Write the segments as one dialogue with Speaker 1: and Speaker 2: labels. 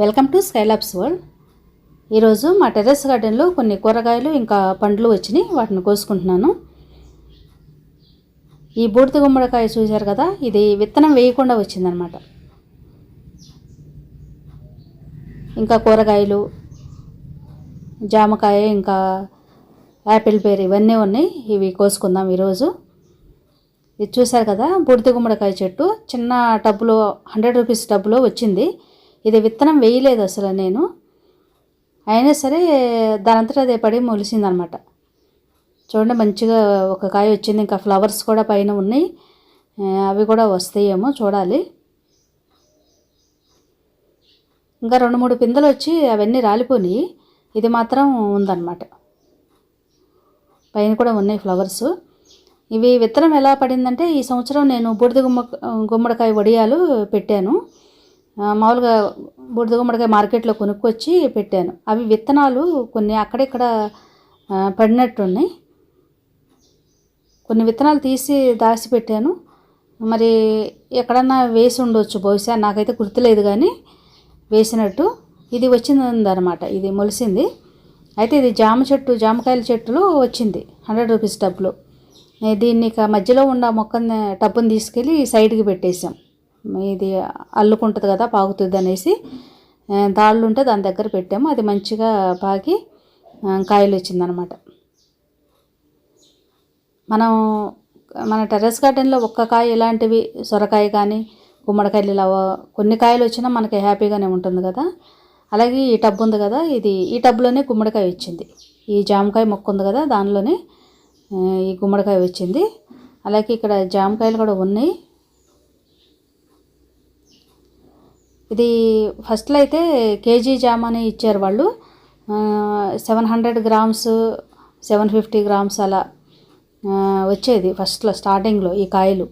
Speaker 1: Welcome to Skylabs world. ఈరోజు మా terrace గార్డెన్లో కొన్ని కూరగాయలు ఇంకా పండ్లు వచ్చినాయి. వాటిని కోసుకుంటున్నాను. ఈ బూడిద గుమ్మడికాయ చూశారు కదా ఇది విత్తనం వేయకుండా వచ్చిందనమాట. ఇంకా కూరగాయలు జామకాయ ఇంకా యాపిల్ పేరు ఇవన్నీ ఉన్నాయి. ఇవి కోసుకుందాం ఈరోజు. ఇది చూశారు కదా బూడిద గుమ్మడికాయ చెట్టు. చిన్న టబ్బులో హండ్రెడ్ రూపీస్ టబ్బులో వచ్చింది. ఇది విత్తనం వేయలేదు అసలు నేను. అయినా సరే దానంతటా అదే పడి మొలిసిందనమాట. చూడండి మంచిగా ఒక కాయ వచ్చింది ఇంకా ఫ్లవర్స్ కూడా పైన ఉన్నాయి. అవి కూడా వస్తాయేమో చూడాలి. ఇంకా రెండు మూడు పిందెలు వచ్చి అవన్నీ రాలిపోయి ఇది మాత్రం ఉందన్నమాట పైన కూడా ఉన్నాయి ఫ్లవర్స్. ఇవి విత్తనం ఎలా పడిందంటే ఈ సంవత్సరం నేను బూడిద గుమ్మ గుమ్మడికాయ వడియాలు పెట్టాను. మామూలుగా బూడిద గుమ్మడికాయ మార్కెట్లో కొనుక్కొచ్చి పెట్టాను. అవి విత్తనాలు కొన్ని అక్కడిక్కడ పడినట్టున్నాయి. కొన్ని విత్తనాలు తీసి దాచి పెట్టాను మరి ఎక్కడన్నా వేసి ఉండొచ్చు. బహుశా నాకైతే గుర్తులేదు కానీ వేసినట్టు. ఇది వచ్చిందనమాట ఇది మొలిసింది. అయితే ఇది జామ చెట్టు జామకాయల చెట్టులో వచ్చింది. హండ్రెడ్ రూపీస్ టబ్లో. దీన్ని ఇక మధ్యలో ఉన్న మొక్కని టబ్బుని తీసుకెళ్ళి సైడ్కి పెట్టేసాం ఇది అల్లుకుంటుంది కదా పాకుతుంది అనేసి దాళ్ళు ఉంటే దాని దగ్గర పెట్టాము. అది మంచిగా పాకి కాయలు వచ్చిందనమాట. మనం మన టెర్రస్ గార్డెన్లో ఒక్క కాయ ఇలాంటివి సొరకాయ కానీ గుమ్మడికాయలు ఇలా కొన్ని కాయలు వచ్చినా మనకి హ్యాపీగానే ఉంటుంది కదా. అలాగే ఈ టబ్ ఉంది కదా ఇది ఈ టబ్లోనే గుమ్మడికాయ వచ్చింది. ఈ జామకాయ మొక్క ఉంది కదా దానిలోనే ఈ గుమ్మడికాయ వచ్చింది. అలాగే ఇక్కడ జామకాయలు కూడా ఉన్నాయి. ఇది ఫస్ట్లో అయితే కేజీ జామ్ అని ఇచ్చారు వాళ్ళు. Seven hundred grams seven fifty grams అలా వచ్చేది ఫస్ట్లో స్టార్టింగ్లో ఈ కాయలు.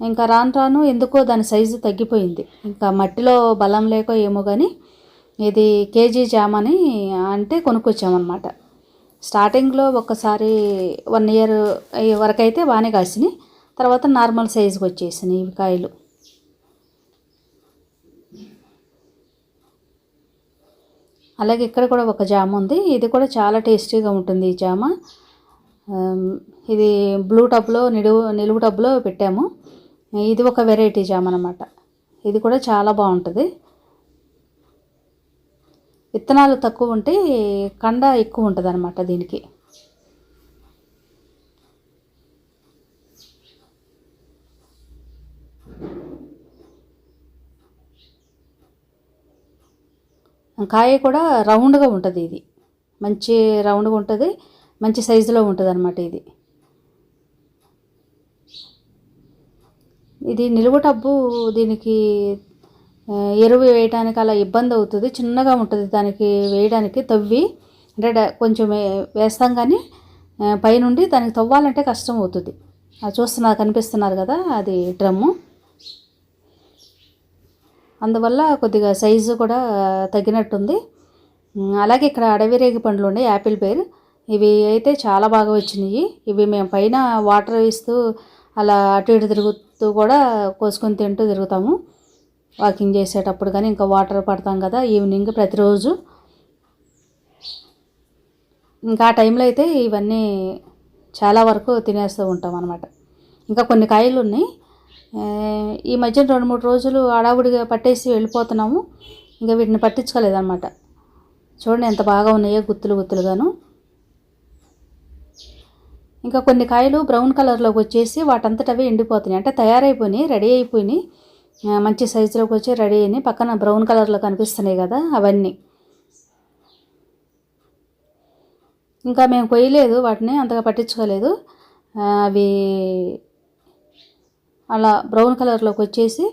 Speaker 1: ఇంకా రాను రాను ఎందుకో దాని సైజు తగ్గిపోయింది. ఇంకా మట్టిలో బలం లేకో ఏమో కానీ ఇది కేజీ జామ్ అని అంటే కొనుక్కొచ్చామన్నమాట. స్టార్టింగ్లో ఒక్కసారి వన్ ఇయర్ వరకు అయితే బాగానే కాసినాయి. తర్వాత నార్మల్ సైజుకి వచ్చేసినాయి ఇవి కాయలు. అలాగే ఇక్కడ కూడా ఒక జామ ఉంది. ఇది కూడా చాలా టేస్టీగా ఉంటుంది ఈ జామ. ఇది బ్లూ టబ్లో నిలువు నిలువు టబ్లో పెట్టాము. ఇది ఒక వెరైటీ జామ అనమాట ఇది కూడా చాలా బాగుంటుంది. విత్తనాలు తక్కువ ఉంటే కండ ఎక్కువ ఉంటుంది అనమాట దీనికి. కాయ కూడా రౌండ్గా ఉంటుంది ఇది. మంచి రౌండ్గా ఉంటుంది మంచి సైజులో ఉంటుంది అనమాట ఇది. ఇది నిలువ టబ్బు దీనికి ఎరువు వేయడానికి అలా ఇబ్బంది అవుతుంది. చిన్నగా ఉంటుంది దానికి వేయడానికి తవ్వి అంటే కొంచెం వేస్తాం కానీ పైనుండి దానికి తవ్వాలంటే కష్టం అవుతుంది. అది చూస్తున్నారు కనిపిస్తున్నారు కదా అది డ్రమ్ము. అందువల్ల కొద్దిగా సైజు కూడా తగ్గినట్టుంది. అలాగే ఇక్కడ అడవి రేగి పండ్లు ఉన్నాయి యాపిల్ పేరు. ఇవి అయితే చాలా బాగా వచ్చినాయి. ఇవి మేము పైన వాటర్ ఇస్తూ అలా అటు ఇటు తిరుగుతూ కూడా కోసుకొని తింటూ తిరుగుతాము. వాకింగ్ చేసేటప్పుడు కానీ ఇంకా వాటర్ పడతాం కదా ఈవినింగ్ ప్రతిరోజు. ఇంకా ఆ టైంలో అయితే ఇవన్నీ చాలా వరకు తినేస్తూ ఉంటాం అనమాట ఇంకా కొన్ని కాయలు ఉన్నాయి. ఈ మధ్య రెండు మూడు రోజులు అడావుడిగా పట్టేసి వెళ్ళిపోతున్నాము. ఇంకా వీటిని పట్టించుకోలేదన్నమాట. చూడండి ఎంత బాగా ఉన్నాయో గుత్తులు గుత్తులుగాను. ఇంకా కొన్ని కాయలు బ్రౌన్ కలర్లోకి వచ్చేసి వాటంతటవే ఎండిపోతున్నాయి. అంటే తయారైపోయినాయి రెడీ అయిపోయినాయి. మంచి సైజులోకి వచ్చి రెడీ అయినాయి. పక్కన బ్రౌన్ కలర్లో కనిపిస్తున్నాయి కదా అవన్నీ. ఇంకా మేము కొయ్యలేదు వాటిని అంతగా పట్టించుకోలేదు. అవి అలా బ్రౌన్ కలర్లోకి వచ్చేసి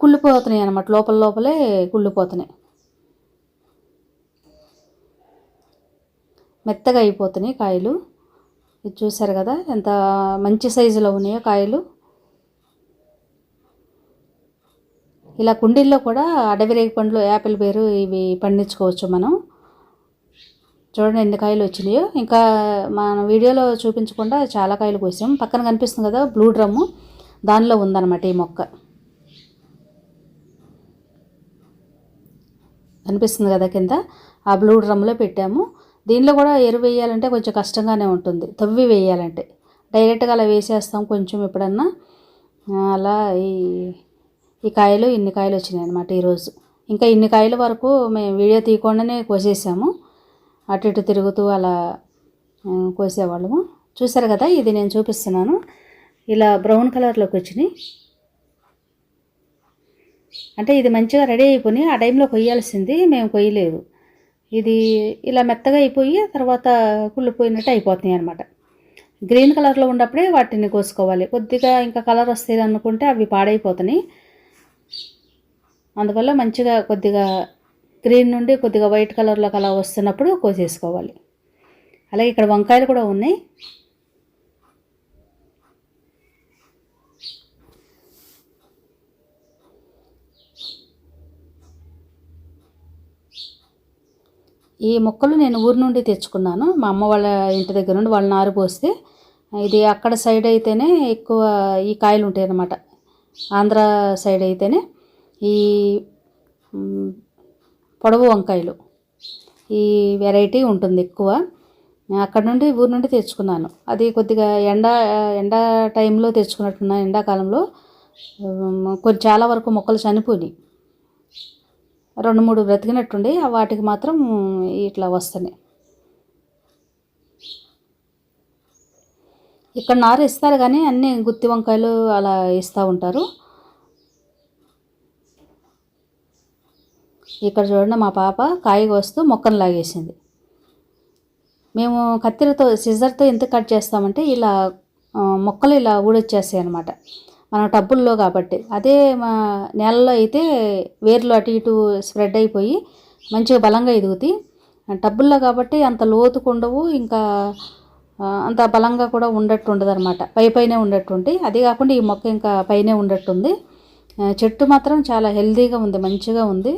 Speaker 1: కుళ్ళిపోతున్నాయి అనమాట లోపల లోపలే కుళ్ళిపోతున్నాయి. మెత్తగా అయిపోతున్నాయి కాయలు. ఇది చూసారు కదా ఎంత మంచి సైజులో ఉన్నాయో కాయలు. ఇలా కుండీల్లో కూడా అడవి రేగి పండ్లు యాపిల్ పేరు ఇవి పండించుకోవచ్చు మనం. చూడండి ఎన్ని కాయలు వచ్చినాయో. ఇంకా మన వీడియోలో చూపించకుండా చాలా కాయలు కోసాం. పక్కన కనిపిస్తుంది కదా బ్లూ డ్రమ్ము. దానిలో ఉందన్నమాట ఈ మొక్క. కనిపిస్తుంది కదా కింద? ఆ బ్లూ డ్రమ్లో పెట్టాము. దీనిలో కూడా ఎరువు వేయాలంటే కొంచెం కష్టంగానే ఉంటుంది. తవ్వి వేయాలంటే. డైరెక్ట్గా అలా వేసేస్తాం కొంచెం ఎప్పుడన్నా. అలా ఈ ఈ కాయలు ఇన్ని కాయలు వచ్చినాయి అనమాట ఈరోజు. ఇంకా ఇన్ని కాయల వరకు మేము వీడియో తీయకుండానే కోసేసాము. అటు ఇటు తిరుగుతూ అలా కోసేవాళ్ళము. చూసారు కదా? ఇది నేను చూపిస్తున్నాను. ఇలా బ్రౌన్ కలర్లోకి వచ్చినాయి. అంటే ఇది మంచిగా రెడీ అయిపోయి ఆ టైంలో కొయ్యాల్సింది మేము కొయ్యలేదు. ఇది ఇలా మెత్తగా అయిపోయి తర్వాత కుళ్ళిపోయినట్టు అయిపోతున్నాయి అనమాట గ్రీన్ కలర్లో ఉన్నప్పుడే వాటిని కోసుకోవాలి. కొద్దిగా ఇంకా కలర్ వస్తాయి అనుకుంటే అవి పాడైపోతున్నాయి. అందువల్ల మంచిగా కొద్దిగా గ్రీన్ నుండి కొద్దిగా వైట్ కలర్లోకి అలా వస్తున్నప్పుడు కోసేసుకోవాలి. అలాగే ఇక్కడ వంకాయలు కూడా ఉన్నాయి. ఈ మొక్కలు నేను ఊరి నుండి తెచ్చుకున్నాను. మా అమ్మ వాళ్ళ ఇంటి దగ్గర నుండి వాళ్ళ నారు పోస్తే ఇది అక్కడ సైడ్ అయితేనే ఎక్కువ ఈ కాయలు ఉంటాయి అన్నమాట. ఆంధ్ర సైడ్ అయితేనే ఈ పొడవు వంకాయలు. ఈ వెరైటీ ఉంటుంది ఎక్కువ. అక్కడ నుండి ఊరి నుండి తెచ్చుకున్నాను. అది కొద్దిగా ఎండ ఎండ టైంలో తెచ్చుకున్నట్టున్న ఎండాకాలంలో కొన్ని చాలా వరకు మొక్కలు చనిపోయినాయి. రెండు మూడు బ్రతికినట్టుండి వాటికి మాత్రం ఇట్లా వస్తున్నాయి ఇక్కడ నారు ఇస్తారు కానీ అన్ని గుత్తి వంకాయలు అలా ఇస్తూ ఉంటారు. ఇక్కడ చూడండి మా పాప కాయ కోస్తూ మొక్కను లాగేసింది. మేము కత్తిరతో సిజర్తో ఎంత కట్ చేస్తామంటే ఇలా మొక్కలు ఇలా ఊడొచ్చేస్తాయి అనమాట మన టబ్బుల్లో కాబట్టి. అదే మా నేలలో అయితే వేర్లు అటు ఇటు స్ప్రెడ్ అయిపోయి మంచిగా బలంగా ఎదుగుతాయి. టబ్బుల్లో కాబట్టి అంత లోతుకు ఉండవు ఇంకా అంత బలంగా కూడా ఉండట్టు ఉండదు అనమాట పై పైనే ఉండట్టు అది కాకుండా ఈ మొక్క ఇంకా పైనే ఉండట్టుంది చెట్టు మాత్రం చాలా హెల్దీగా ఉంది మంచిగా ఉంది.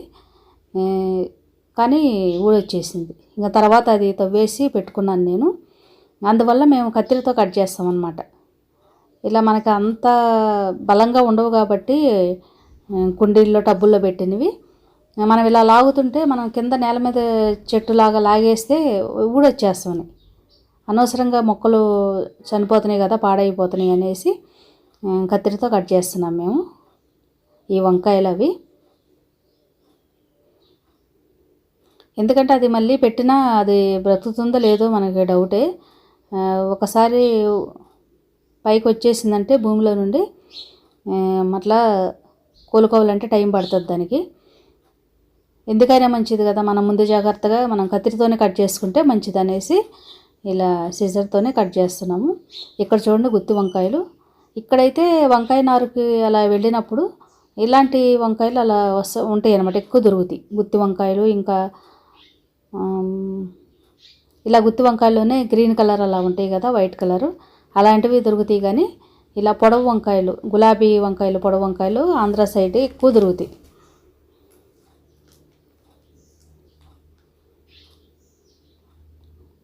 Speaker 1: కానీ ఊడొచ్చేసింది. ఇంకా తర్వాత అది తవ్వేసి పెట్టుకున్నాను నేను. అందువల్ల మేము కత్తిరితో కట్ చేస్తామన్నమాట. ఇలా మనకి అంత బలంగా ఉండవు కాబట్టి కుండీల్లో టబ్బుల్లో పెట్టినవి. మనం ఇలా లాగుతుంటే మనం కింద నేల మీద చెట్టులాగా లాగేస్తే ఊడొచ్చేస్తామని. అనవసరంగా మొక్కలు చనిపోతున్నాయి కదా పాడైపోతున్నాయి అనేసి కత్తిరితో కట్ చేస్తున్నాం మేము ఈ వంకాయలు అవి. ఎందుకంటే అది మళ్ళీ పెట్టినా అది బ్రతుకుతుందో లేదో మనకి డౌటే. ఒకసారి పైకి వచ్చేసిందంటే భూమిలో నుండి అట్లా మట్లా కోలుకోవాలంటే టైం పడుతుంది దానికి. ఎందుకైనా మంచిది కదా మనం ముందు జాగ్రత్తగా మనం కత్తిరితోనే కట్ చేసుకుంటే మంచిది అనేసి ఇలా సిజర్తోనే కట్ చేస్తున్నాము. ఇక్కడ చూడండి గుత్తి వంకాయలు. ఇక్కడైతే వంకాయ నారుకి అలా వెళ్ళినప్పుడు ఇలాంటి వంకాయలు అలా వస్తూ ఉంటాయి అన్నమాట ఎక్కువ దొరుకుతాయి. గుత్తి వంకాయలు ఇంకా ఇలా గుత్తి వంకాయలోనే గ్రీన్ కలర్ అలా ఉంటాయి కదా వైట్ కలరు. అలాంటివి దొరుకుతాయి కానీ ఇలా పొడవు వంకాయలు గులాబీ వంకాయలు పొడవు వంకాయలు ఆంధ్ర సైడ్ ఎక్కువ దొరుకుతాయి.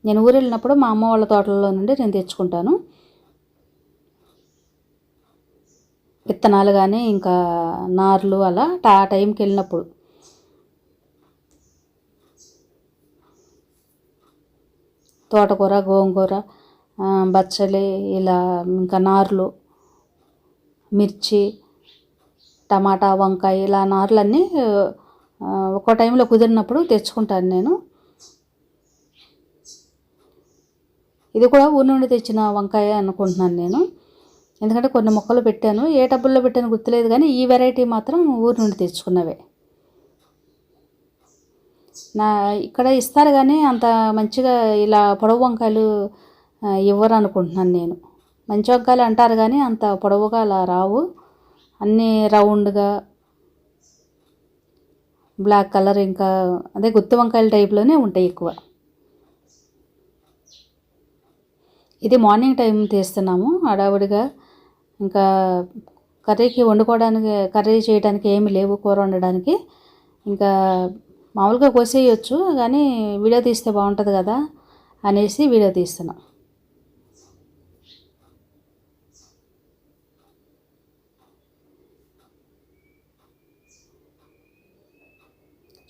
Speaker 1: నేను ఊరు వెళ్ళినప్పుడు మా అమ్మ వాళ్ళ తోటలలో నుండి నేను తెచ్చుకుంటాను. విత్తనాలు కానీ ఇంకా నార్లు అలా ఆ టైంకి వెళ్ళినప్పుడు. తోటకూర గోంగూర బచ్చలి ఇలా ఇంకా నార్లు మిర్చి టమాటా వంకాయ ఇలా నార్లన్నీ ఒక ఒక్కో టైంలో కుదిరినప్పుడు తెచ్చుకుంటాను నేను. ఇది కూడా ఊరి నుండి తెచ్చిన వంకాయ అనుకుంటున్నాను నేను. ఎందుకంటే కొన్ని మొక్కలు పెట్టాను. ఏ టబ్బుల్లో పెట్టాను గుర్తులేదు కానీ ఈ వెరైటీ మాత్రం ఊరి నుండి తెచ్చుకున్నవే. నా ఇక్కడ ఇస్తారు కానీ అంత మంచిగా ఇలా పొడవు వంకాయలు ఇవ్వరు అనుకుంటున్నాను నేను. మంచి వంకాయలు అంటారు కానీ అంత పొడవుగా అలా రావు. అన్నీ రౌండ్గా బ్లాక్ కలర్ ఇంకా అదే గుత్తి వంకాయల టైప్లోనే ఉంటాయి ఎక్కువ. ఇది మార్నింగ్ టైం తీస్తున్నాము. హడావుడిగా ఇంకా కర్రీకి వండుకోవడానికి కర్రీ చేయడానికి ఏమి లేవు కూర వండడానికి. ఇంకా మామూలుగా కోసేయచ్చు కానీ వీడియో తీస్తే బాగుంటుంది కదా అనేసి వీడియో తీస్తున్నాం.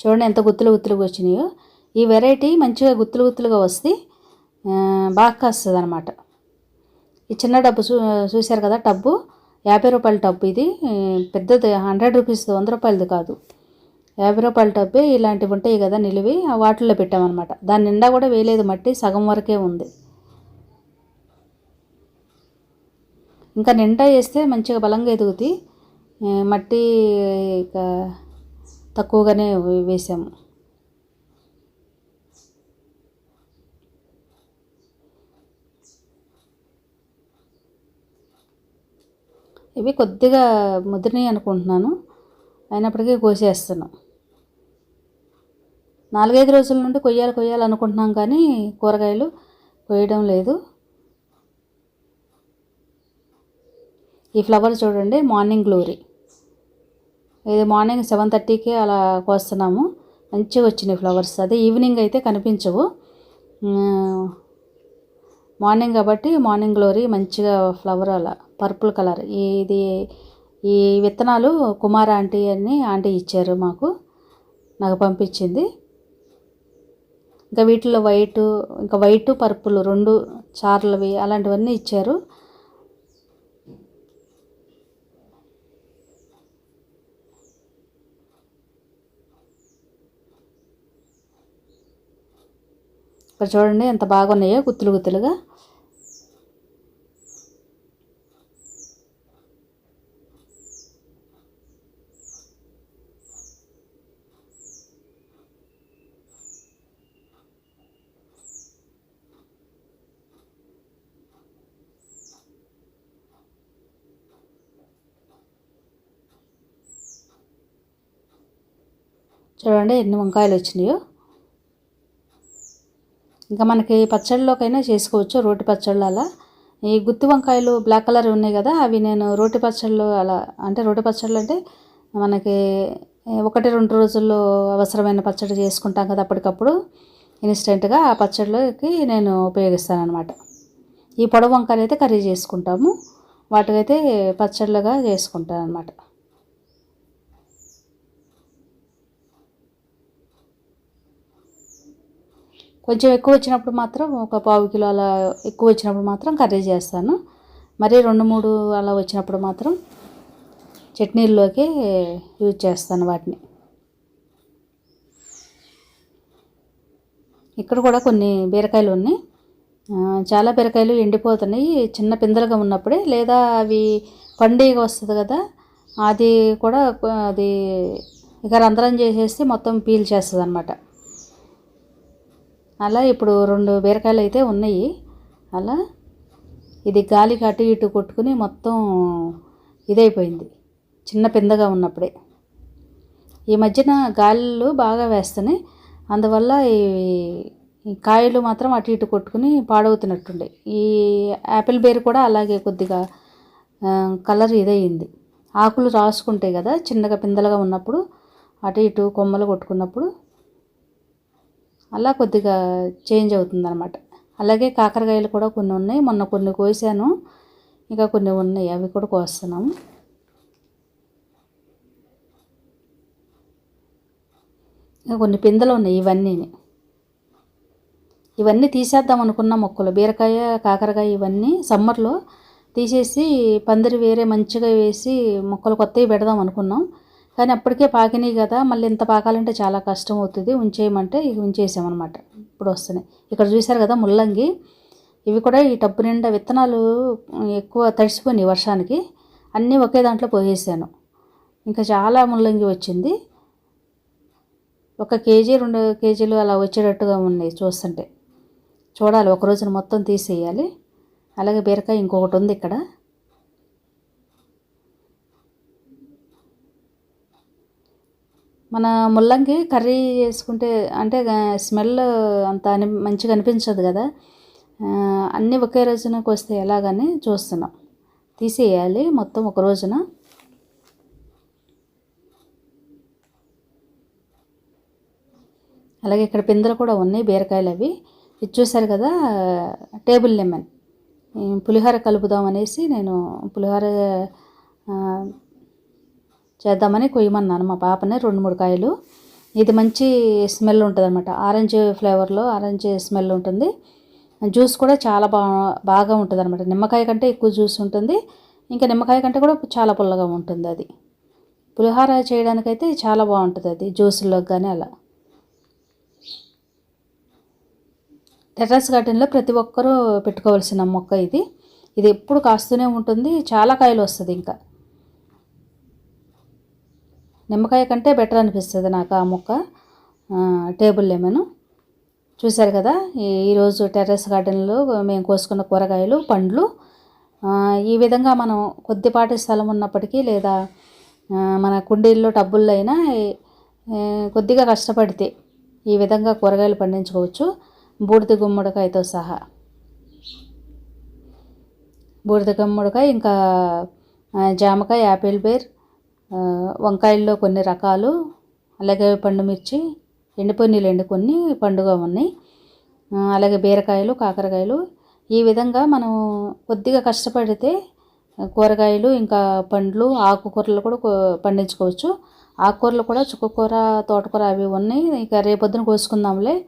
Speaker 1: చూడండి ఎంత గుత్తులు గుత్తులుగా వచ్చినాయో. ఈ వెరైటీ మంచిగా గుత్తులు గుత్తులుగా వస్తే బాగా కాస్తుంది అనమాట ఈ చిన్న డబ్బు చూ చూశారు కదా టబ్బు? యాభై రూపాయల టబ్బు ఇది. పెద్దది హండ్రెడ్ రూపీస్ వంద రూపాయలది కాదు. యాభై రూపాయల టబ్బే ఇలాంటివి ఉంటాయి కదా నిలివి ఆ వాటిల్లో పెట్టామన్నమాట. దాని నిండా కూడా వేయలేదు మట్టి సగం వరకే ఉంది. ఇంకా నిండా వేస్తే మంచిగా బలంగా ఎదుగుతాయి మట్టి ఇక తక్కువగానే వేసాము ఇవి కొద్దిగా ముదిరినాయి అనుకుంటున్నాను. అయినప్పటికీ కోసేస్తున్నాం నాలుగైదు రోజుల నుండి కొయ్యాలి కొయ్యాలి అనుకుంటున్నాం కానీ కూరగాయలు కొయ్యడం లేదు. ఈ ఫ్లవర్ చూడండి మార్నింగ్ గ్లోరీ. ఇది మార్నింగ్ సెవెన్ థర్టీకి అలా కోస్తున్నాము. మంచిగా వచ్చినాయి ఫ్లవర్స్. అదే ఈవినింగ్ అయితే కనిపించవు. మార్నింగ్ కాబట్టి మార్నింగ్ గ్లోరీ మంచిగా ఫ్లవర్ అలా పర్పుల్ కలర్. ఇది ఈ విత్తనాలు కుమార్ ఆంటీ అని ఆంటీ ఇచ్చారు మాకు నాకు పంపించింది. ఇంకా వీటిలో వైటు ఇంకా వైటు పర్పుల్ రెండు చార్లవి అలాంటివన్నీ ఇచ్చారు. ఇక్కడ చూడండి ఎంత బాగున్నాయో గుత్తులు గుత్తులుగా. చూడండి ఎన్ని వంకాయలు వచ్చినాయో. ఇంకా మనకి పచ్చళ్ళలోకైనా చేసుకోవచ్చు రోటి పచ్చళ్ళు అలా ఈ గుత్తి వంకాయలు బ్లాక్ కలర్ ఉన్నాయి కదా అవి నేను రోటి పచ్చళ్ళు అలా అంటే రోటి పచ్చళ్ళు అంటే మనకి ఒకటి రెండు రోజుల్లో అవసరమైన పచ్చడి చేసుకుంటాం కదా అప్పటికప్పుడు. ఇన్స్టెంట్గా ఆ పచ్చళ్ళకి నేను ఉపయోగిస్తాను అనమాట ఈ పొడవు వంకాయలు అయితే కర్రీ చేసుకుంటాము. వాటికైతే పచ్చళ్ళగా చేసుకుంటాను అనమాట కొంచెం ఎక్కువ వచ్చినప్పుడు మాత్రం ఒక పావు కిలో అలా ఎక్కువ వచ్చినప్పుడు మాత్రం కర్రీ చేస్తాను. మరి రెండు మూడు అలా వచ్చినప్పుడు మాత్రం చట్నీల్లోకి యూజ్ చేస్తాను వాటిని. ఇక్కడ కూడా కొన్ని బీరకాయలు ఉన్నాయి. చాలా బీరకాయలు ఎండిపోతున్నాయి. చిన్న పిందెలుగా ఉన్నప్పుడే లేదా అవి పండుగ వస్తుంది కదా అది కూడా అది ఇక రంధ్రం చేసేసి మొత్తం పీల్ చేస్తుంది అనమాట అలా ఇప్పుడు రెండు బీరకాయలు అయితే ఉన్నాయి. అలా ఇది గాలికి అటు ఇటు కొట్టుకుని మొత్తం ఇదైపోయింది. చిన్న పిందగా ఉన్నప్పుడే. ఈ మధ్యన గాలిలు బాగా వేస్తున్నాయి. అందువల్ల ఈ కాయలు మాత్రం అటు ఇటు కొట్టుకుని పాడవుతున్నట్టుండే. ఈ యాపిల్ బేర్ కూడా అలాగే కొద్దిగా కలర్ ఇదయింది. ఆకులు రాసుకుంటాయి కదా చిన్నగా పిందలుగా ఉన్నప్పుడు అటు ఇటు కొమ్మలు కొట్టుకున్నప్పుడు. అలా కొద్దిగా చేంజ్ అవుతుందన్నమాట. అలాగే కాకరకాయలు కూడా కొన్ని ఉన్నాయి. మొన్న కొన్ని కోసాను. ఇంకా కొన్ని ఉన్నాయి. అవి కూడా కోస్తున్నాము ఇంకా కొన్ని పిందెలు ఉన్నాయి ఇవన్నీ ఇవన్నీ తీసేద్దాం అనుకున్న మొక్కలు. బీరకాయ కాకరకాయ ఇవన్నీ సమ్మర్లో తీసేసి పందిరి వేరే మంచిగా వేసి మొక్కలు కొత్తవి పెడదాం అనుకున్నాం. కానీ అప్పటికే పాకినాయి కదా మళ్ళీ ఇంత పాకాలంటే చాలా కష్టం అవుతుంది ఉంచేయమంటే ఇక ఉంచేసామన్నమాట. ఇప్పుడు వస్తున్నాయి. ఇక్కడ చూశారు కదా ముల్లంగి. ఇవి కూడా ఈ టబ్బు నిండా విత్తనాలు ఎక్కువ తడిసిపోయినాయి వర్షానికి. అన్నీ ఒకే దాంట్లో పోసేసాను ఇంకా చాలా ముల్లంగి వచ్చింది. ఒక కేజీ రెండు కేజీలు అలా వచ్చేటట్టుగా ఉన్నాయి చూస్తుంటే. చూడాలి ఒక రోజున మొత్తం తీసేయాలి. అలాగే బీరకాయ ఇంకొకటి ఉంది ఇక్కడ. మన ముల్లంగి కర్రీ చేసుకుంటే అంటే స్మెల్ అంత అని మంచిగా అనిపించదు కదా. అన్నీ ఒకే రోజునకి వస్తే ఎలాగని చూస్తున్నాం. తీసేయాలి మొత్తం ఒక రోజున. అలాగే ఇక్కడ పిందెలు కూడా ఉన్నాయి బీరకాయలు అవి. ఇది చూసారు కదా టేబుల్ లెమన్. పులిహోర కలుపుదాం అనేసి నేను పులిహోర చేద్దామని కొయ్యమన్నాను. మా పాపని రెండు మూడు కాయలు. ఇది మంచి స్మెల్ ఉంటుంది అనమాట ఆరెంజ్ ఫ్లేవర్లో ఆరెంజ్ స్మెల్ ఉంటుంది. జ్యూస్ కూడా చాలా బాగా బాగా ఉంటుంది అనమాట నిమ్మకాయ కంటే ఎక్కువ జ్యూస్ ఉంటుంది. ఇంకా నిమ్మకాయ కంటే కూడా చాలా పుల్లగా ఉంటుంది అది. పులిహార చేయడానికైతే చాలా బాగుంటుంది అది జ్యూస్లోకి కానీ అలా. టెర్రస్ గార్డెన్లో ప్రతి ఒక్కరూ పెట్టుకోవాల్సిన మొక్క ఇది. ఇది ఎప్పుడు కాస్తూనే ఉంటుంది. చాలా కాయలు వస్తుంది ఇంకా. నిమ్మకాయ కంటే బెటర్ అనిపిస్తుంది నాకు ఆ మొక్క. Table lemon. చూశారు కదా ఈరోజు టెర్రస్ గార్డెన్లో మేము కోసుకున్న కూరగాయలు పండ్లు. ఈ విధంగా మనం కొద్దిపాటి స్థలం ఉన్నప్పటికీ లేదా మన కుండీల్లో టబ్బుల్లో అయినా కొద్దిగా కష్టపడితే ఈ విధంగా కూరగాయలు పండించుకోవచ్చు. బూడిద గుమ్మడికాయతో సహా. బూడిద గుమ్మడికాయ ఇంకా జామకాయ యాపిల్ బేర్ వంకాయల్లో కొన్ని రకాలు అలాగే పండు మిర్చి ఎండిపోయినీళ్ళు కొన్ని ఎండుకొని పండుగ ఉన్నాయి. అలాగే బీరకాయలు కాకరకాయలు. ఈ విధంగా మనం కొద్దిగా కష్టపడితే కూరగాయలు ఇంకా పండ్లు ఆకుకూరలు కూడా పండించుకోవచ్చు. ఆకుకూరలు కూడా చుక్కకూర తోటకూర అవి ఉన్నాయి. ఇక రేపొద్దున కోసుకుందాంలే.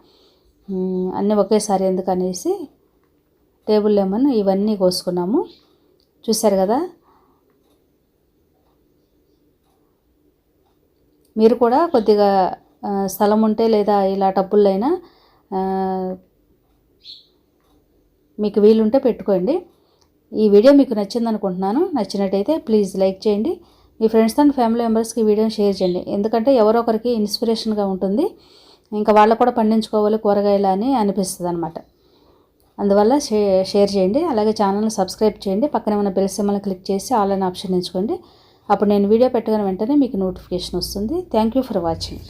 Speaker 1: అన్నీ ఒకేసారి ఎందుకనేసి టేబుల్ లెమన్ ఇవన్నీ కోసుకున్నాము. చూశారు కదా? మీరు కూడా కొద్దిగా స్థలం ఉంటే లేదా ఇలా డబ్బులైనా మీకు వీలుంటే పెట్టుకోండి. ఈ వీడియో మీకు నచ్చింది అనుకుంటున్నాను నచ్చినట్టయితే ప్లీజ్ లైక్ చేయండి. మీ ఫ్రెండ్స్ అండ్ ఫ్యామిలీ మెంబర్స్కి వీడియోని షేర్ చేయండి. ఎందుకంటే ఎవరో ఒకరికి ఇన్స్పిరేషన్గా ఉంటుంది. ఇంకా వాళ్ళు కూడా పండించుకోవాలి కూరగాయలు అని అనిపిస్తుంది అనమాట అందువల్ల షేర్ చేయండి. అలాగే ఛానల్ని సబ్స్క్రైబ్ చేయండి. పక్కనే ఉన్న బెల్ సిమ్మల్ని క్లిక్ చేసి ఆన్లైన్ ఆప్షన్ ఎంచుకోండి. అప్పుడు నేను వీడియో పెట్టగానే వెంటనే మీకు నోటిఫికేషన్ వస్తుంది. Thank you for watching